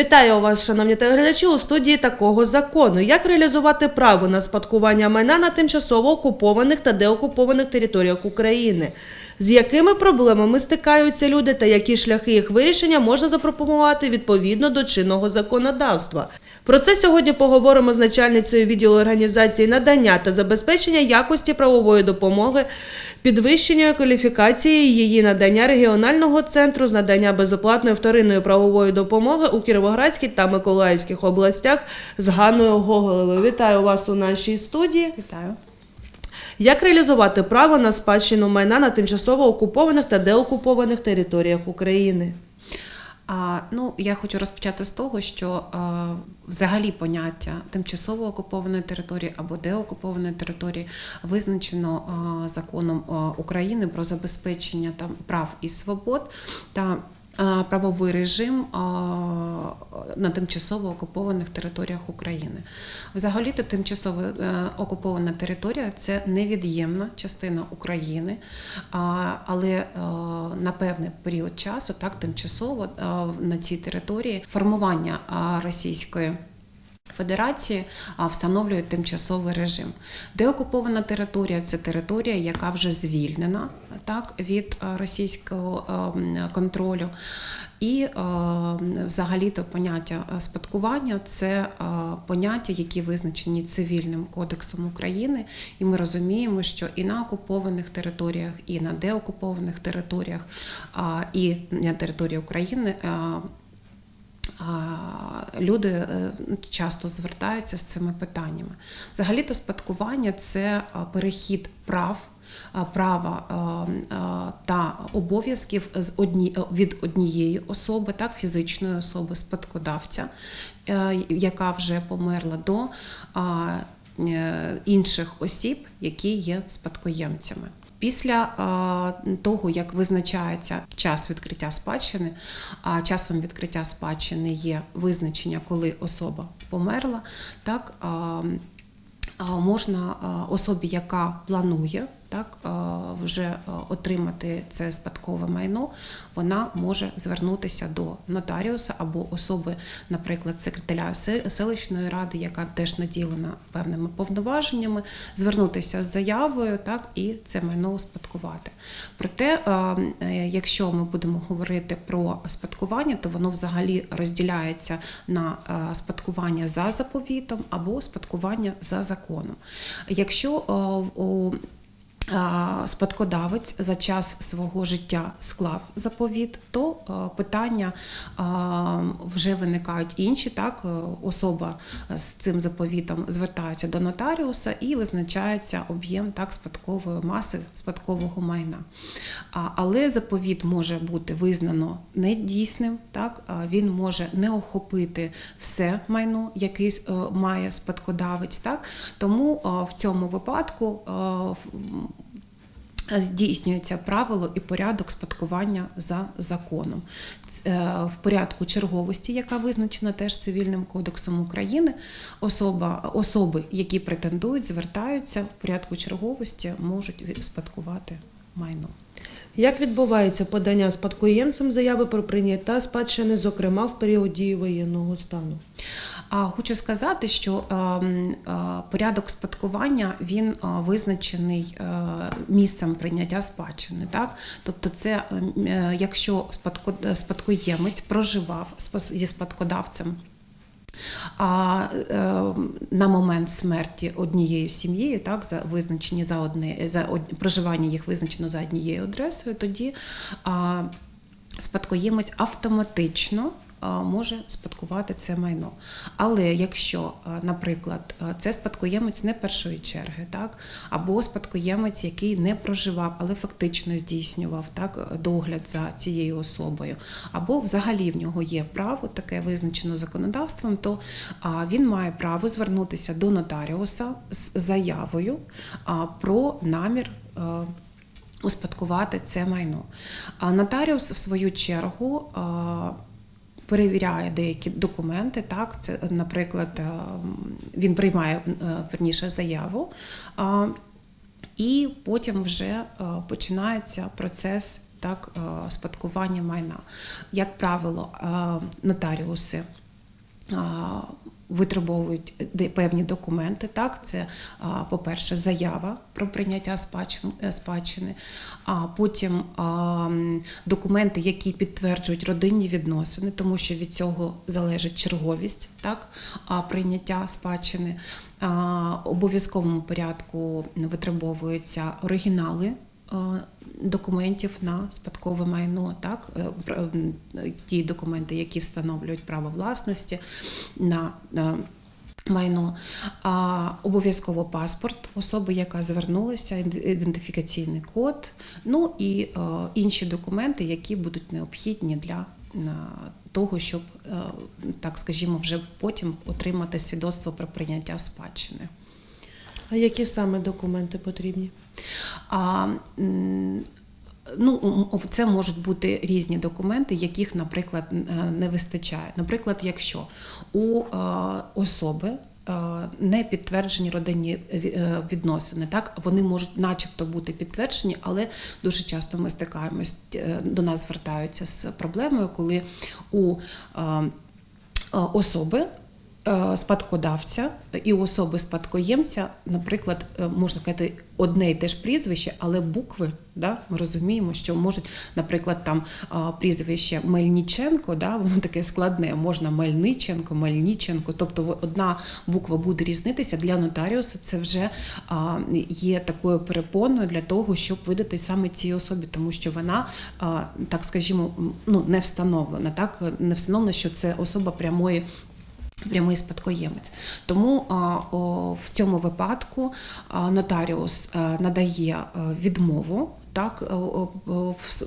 Вітаю вас, шановні телеглядачі, у студії такого закону. Як реалізувати право на спадкування майна на тимчасово окупованих та деокупованих територіях України? З якими проблемами стикаються люди та які шляхи їх вирішення можна запропонувати відповідно до чинного законодавства? Про це сьогодні поговоримо з начальницею відділу організації надання та забезпечення якості правової допомоги, підвищення кваліфікації її надання регіонального центру з надання безоплатної вторинної правової допомоги у Кіровоградській та Миколаївських областях з Ганною Гоголевою. Вітаю вас у нашій студії. Вітаю. Як реалізувати право на спадщину майна на тимчасово окупованих та деокупованих територіях України? А, ну, я хочу розпочати з того, що а, взагалі поняття тимчасово окупованої території або деокупованої території визначено а, законом а, України про забезпечення там прав і свобод та правовий режим на тимчасово окупованих територіях України. Взагалі-то тимчасово е, окупована територія це невід'ємна частина України, але е, на певний період часу так тимчасово е, на цій території формування російської. Федерації встановлюють тимчасовий режим. Деокупована територія це територія, яка вже звільнена так, від російського контролю. І взагалі-то поняття спадкування це поняття, які визначені цивільним кодексом України. І ми розуміємо, що і на окупованих територіях, і на деокупованих територіях, і на території України. Люди е, часто звертаються з цими питаннями. Взагалі-то спадкування це перехід прав, права та обов'язків е, від однієї особи, так, фізичної особи, спадкодавця, е, яка вже померла до інших осіб, які є спадкоємцями. Після того, як визначається час відкриття спадщини, а часом відкриття спадщини є визначення, коли особа померла, так можна особі, яка планує так, е, вже е, отримати це спадкове майно, вона може звернутися до нотаріуса або особи, наприклад, секретаря селищної ради, яка теж наділена певними повноваженнями, звернутися з заявою, так і це майно успадкувати. Проте, е, якщо ми будемо говорити про спадкування, то воно взагалі розділяється на спадкування за заповітом або спадкування за законом. Якщо у спадкодавець за час свого життя склав заповіт, то е, питання вже виникають інші. Так, Е, особа з цим заповітом звертається до нотаріуса і визначається об'єм так спадкової маси спадкового майна. Але заповіт може бути визнано недійсним, так він може не охопити все майно, яке е, має спадкодавець. Так тому е, в цьому випадку. Здійснюється правило і порядок спадкування за законом е, в порядку черговості, яка визначена теж цивільним кодексом України. Особа особи, які претендують, звертаються в порядку черговості, можуть спадкувати майно. Як відбувається подання спадкоємцем заяви про прийняття спадщини, зокрема в період дії воєнного стану? А хочу сказати, що ем, е, порядок спадкування він е, визначений е, місцем прийняття спадщини. Так? Тобто, це ем, якщо спадко- спадкоємець проживав зі спадкодавцем. А е, на момент смерті однією сім'єю, так за визначені за одне за проживання їх визначено за однією адресою, тоді а, спадкоємець автоматично може спадкувати це майно. Але якщо, наприклад, це спадкоємець не першої черги, так, або спадкоємець, який не проживав, але фактично здійснював так, догляд за цією особою, або взагалі в нього є право, таке визначено законодавством, то він має право звернутися до нотаріуса з заявою про намір. успадкувати це майно. Нотаріус, в свою чергу, перевіряє деякі документи. Так, це, наприклад, е, він приймає е, верніше заяву, і потім вже е, починається процес так, спадкування майна. Як правило, нотаріуси витребовують певні документи. Так, це, по-перше, заява про прийняття е, спадщини, а потім документи, які підтверджують родинні відносини, тому що від цього залежить черговість так, прийняття спадщини. Обов'язковому порядку витребовуються оригінали е, документів на спадкове майно, так? Е, ті документи, які встановлюють право власності на е, майно, а обов'язково паспорт особи, яка звернулася, ідентифікаційний код, ну і е, інші документи, які будуть необхідні для е, того, щоб, е, так скажімо, вже потім отримати свідоцтво про прийняття спадщини. А які саме документи потрібні? А, ну, це можуть бути різні документи, яких, наприклад, не вистачає. Наприклад, якщо у е, особи е, не підтверджені родинні е, відносини, так вони можуть, начебто, бути підтверджені, але дуже часто ми стикаємось, е, до нас звертаються з проблемою, коли у е, е, особи. Е, Спадкодавця і особи спадкоємця, наприклад, е, можна сказати, одне і те ж прізвище, але букви, да, ми розуміємо, що можуть, наприклад, там прізвище Мельниченко, да, воно таке складне, можна Мельниченко, Мельниченко, тобто одна буква буде різнитися. Для нотаріуса це вже є такою перепоною для того, щоб видати саме цій особі, тому що вона, так скажімо, ну, не встановлена, так, не встановлено, що це особа прямої прямий спадкоємець. Тому в цьому випадку нотаріус а, надає а, відмову, так, о, в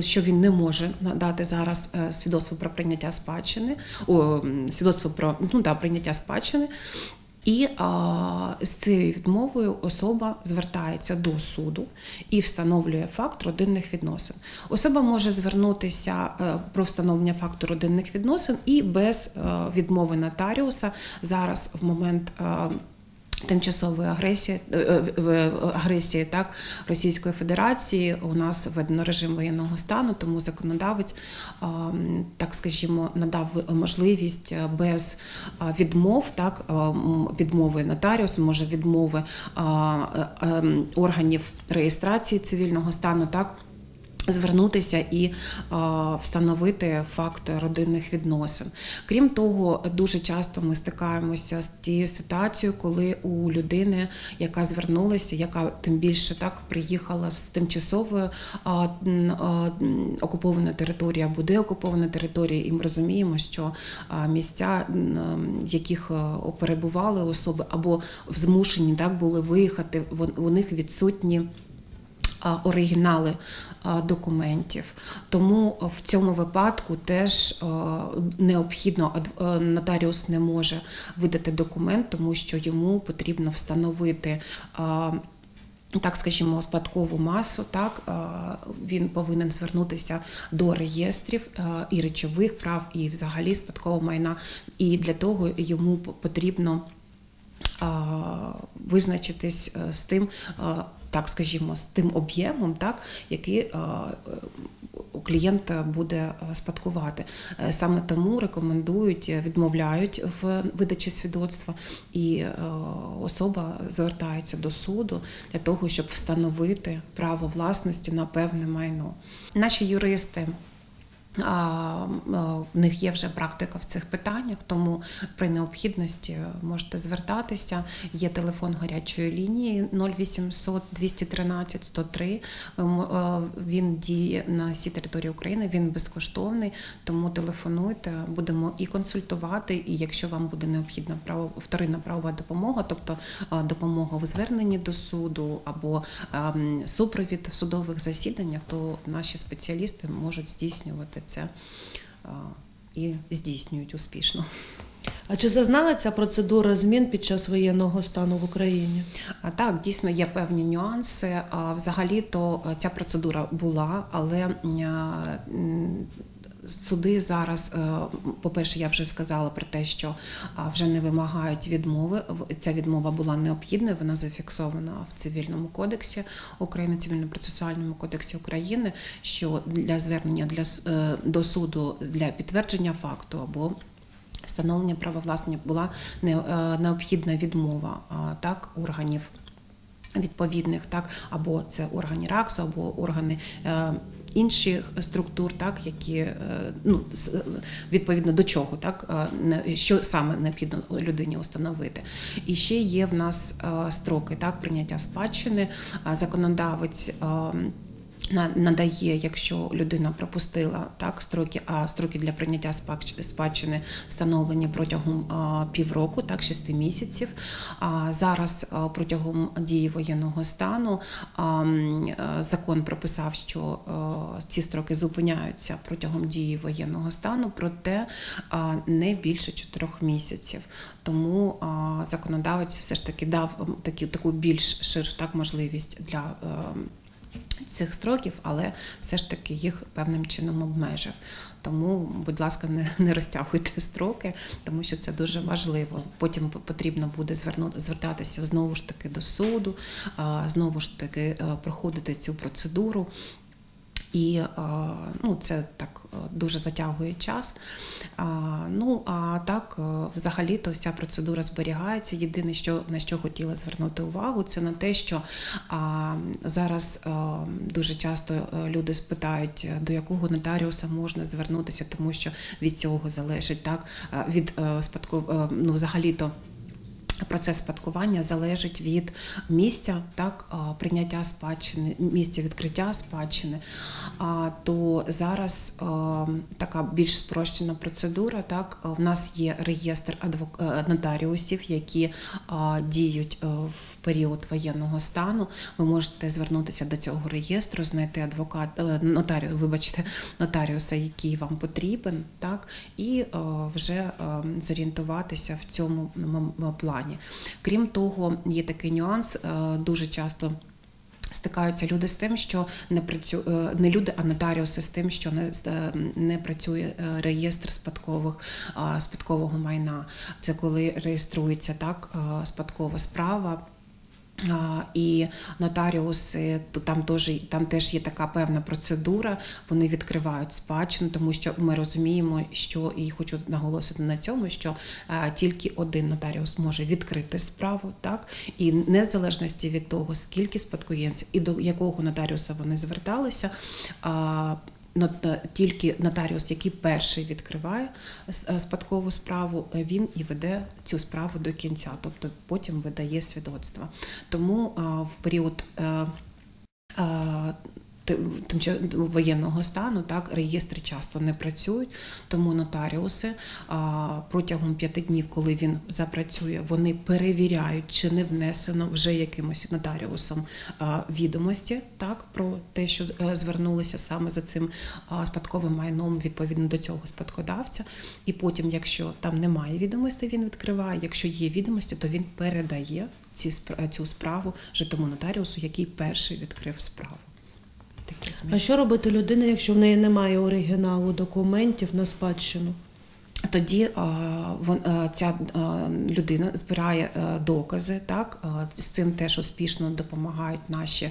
що він не може надати зараз е, свідоцтво про прийняття спадщини, о, свідоцтво про ну, да, прийняття спадщини. І а, з цією відмовою особа звертається до суду і встановлює факт родинних відносин. Особа може звернутися е, про встановлення факту родинних відносин і без е, відмови нотаріуса зараз в момент. Е, Тимчасової агресії е, е, в- агресії так Російської Федерації у нас введено режим воєнного стану, тому законодавець, так скажімо, надав можливість е, без відмов, так відмови нотаріуса, може відмови е, ем, органів реєстрації цивільного стану, так. Звернутися і е, встановити факт родинних відносин. Крім того, дуже часто ми стикаємося з тією ситуацією, коли у людини, яка звернулася, яка тим більше так приїхала з тимчасової окупованої території або деокупованої території, і ми розуміємо, що місця, в яких е, перебували особи, або змушені так були виїхати, вон- у них відсутні оригінали документів. Тому в цьому випадку теж необхідно нотаріус не може видати документ, тому що йому потрібно встановити. Так, скажімо, спадкову масу, так він повинен звернутися до реєстрів і речових прав, і взагалі спадкового майна. І для того йому потрібно визначитись е, з тим, так скажімо, з тим об'ємом, так, який е, клієнт буде е, спадкувати. Е, Саме тому рекомендують, е, відмовляють в видачі свідоцтва, і е, особа звертається до суду для того, щоб встановити право власності на певне майно. Наші юристи е, В них є вже практика в цих питаннях, тому при необхідності можете звертатися. Є телефон гарячої лінії 0800 213 103. Ем, е, Він діє на всій території України, він безкоштовний, тому телефонуйте, будемо і консультувати. І якщо вам буде необхідна право, вторинна правова допомога, тобто е, допомога у зверненні до суду або ем, супровід в судових засіданнях, то наші спеціалісти можуть здійснювати це е, і здійснюють успішно. А чи зазнала ця процедура змін під час воєнного стану в Україні? А так, дійсно є певні нюанси. А взагалі-то е, ця процедура була, але суди зараз, е, по-перше, я вже сказала про те, що вже не вимагають відмови. Ця відмова була необхідною, вона зафіксована в цивільному кодексі України, цивільно-процесуальному кодексі України, що для звернення для е, до суду для підтвердження факту або встановлення права власності була е, необхідна відмова так органів. Відповідних, так, або це органи РАКСу, або органи інших структур, так, які е, ну, відповідно до чого, так, е, що саме необхідно людині установити. І ще є в нас е, строки так, прийняття спадщини. Законодавець е, на- надає, якщо людина пропустила так строки, а строки для прийняття спадщ- спадщини встановлені протягом півроку, так 6 місяців. А зараз протягом дії воєнного стану закон прописав, що ці строки зупиняються протягом дії воєнного стану, проте не більше 4 місяців. Тому законодавець все ж таки дав такі таку більш ширшу так можливість для. Цих строків, але все ж таки їх певним чином обмежив. Тому, будь ласка, не, не розтягуйте строки, тому що це дуже важливо. Потім потрібно буде звернути, звертатися знову ж таки до суду, знову ж таки е, проходити цю процедуру. І ну, це так е, дуже затягує час. Ну а так, е, взагалі-то вся процедура зберігається. Єдине, що на що хотіла звернути увагу, це на те, що зараз е, дуже часто люди спитають, до якого нотаріуса можна звернутися, тому що від цього залежить так від е, ну взагалі-то. Процес спадкування залежить від місця так, прийняття спадщини, місця відкриття спадщини. То зараз така більш спрощена процедура. Так, в нас є реєстр адвок... е, нотаріусів, які діють е, в період воєнного стану. Ви можете звернутися до цього реєстру, знайти адвокат, е, нотаріус, вибачте, нотаріуса, який вам потрібен, так, і вже зорієнтуватися в цьому м- м- Крім того, є такий нюанс е, дуже часто. Стикаються люди з тим, що не працю... е, не люди, а нотаріуси з тим, що не, е, не працює реєстр спадкових спадкового майна. Це коли реєструється так спадкова справа. І нотаріуси, там теж, там теж є така певна процедура, вони відкривають спадщину, тому що ми розуміємо, що і хочу наголосити на цьому, що тільки один нотаріус може відкрити справу, так і незалежності від того, скільки спадкоємців і до якого нотаріуса вони зверталися. Е, тільки нотаріус, який перший відкриває е, спадкову справу, е, він і веде цю справу до кінця, тобто потім видає свідоцтва. Тому в період воєнного стану так реєстри часто не працюють, тому нотаріуси а, протягом п'яти днів, коли він запрацює, вони перевіряють, чи не внесено вже якимось нотаріусом а, відомості так про те, що е, звернулися саме за цим а, спадковим майном відповідно до цього спадкодавця. І потім, якщо там немає відомостей, він відкриває. Якщо є відомості, то він передає ці цю справу вже тому нотаріусу, який перший відкрив справу. Такі зміни. А що робити людина, якщо в неї немає оригіналу документів на спадщину? Тоді вон, а, ця людина збирає докази, так з цим теж успішно допомагають наші.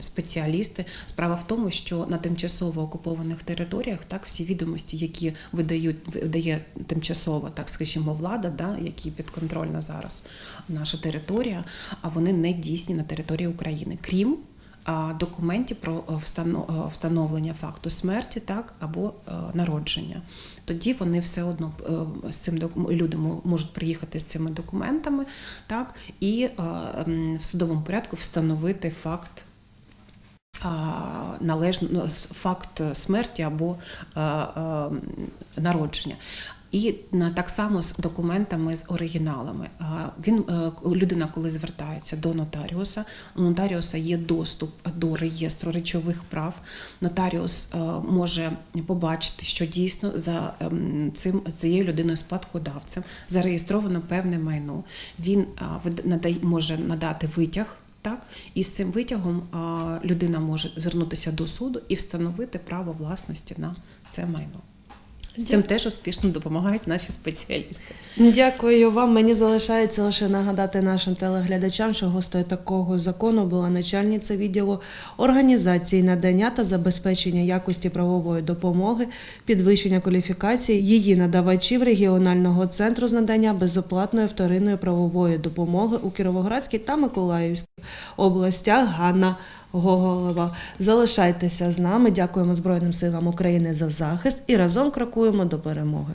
Спеціалісти справа в тому, що на тимчасово окупованих територіях так всі відомості, які видають видає тимчасова, так скажімо, влада, да, які підконтрольна зараз наша територія, а вони не дійсні на території України, крім а, документів про е, е, встановлення факту смерті, так або е, народження. Тоді вони все одно з цим люди можуть приїхати з цими документами, так і в судовому порядку встановити факт. Належно ну, факт смерті або е, е, народження. І так само з документами з оригіналами. Він е, людина, коли звертається до нотаріуса, у нотаріуса є доступ до реєстру речових прав. Нотаріус може побачити, що дійсно за ем, цим цією людиною спадкодавцем зареєстровано певне майно. Він надає може надати витяг. Так, і з цим витягом людина може звернутися до суду і встановити право власності на це майно. З цим теж успішно допомагають наші спеціалісти. Дякую вам. Мені залишається лише нагадати нашим телеглядачам, що гостею такого закону була начальниця відділу організації надання та забезпечення якості правової допомоги, підвищення кваліфікації її надавачів регіонального центру з надання безоплатної вторинної правової допомоги у Кіровоградській та Миколаївській областях Ганна Гоголева. Залишайтеся з нами. Дякуємо Збройним силам України за захист і разом крокуємо до перемоги.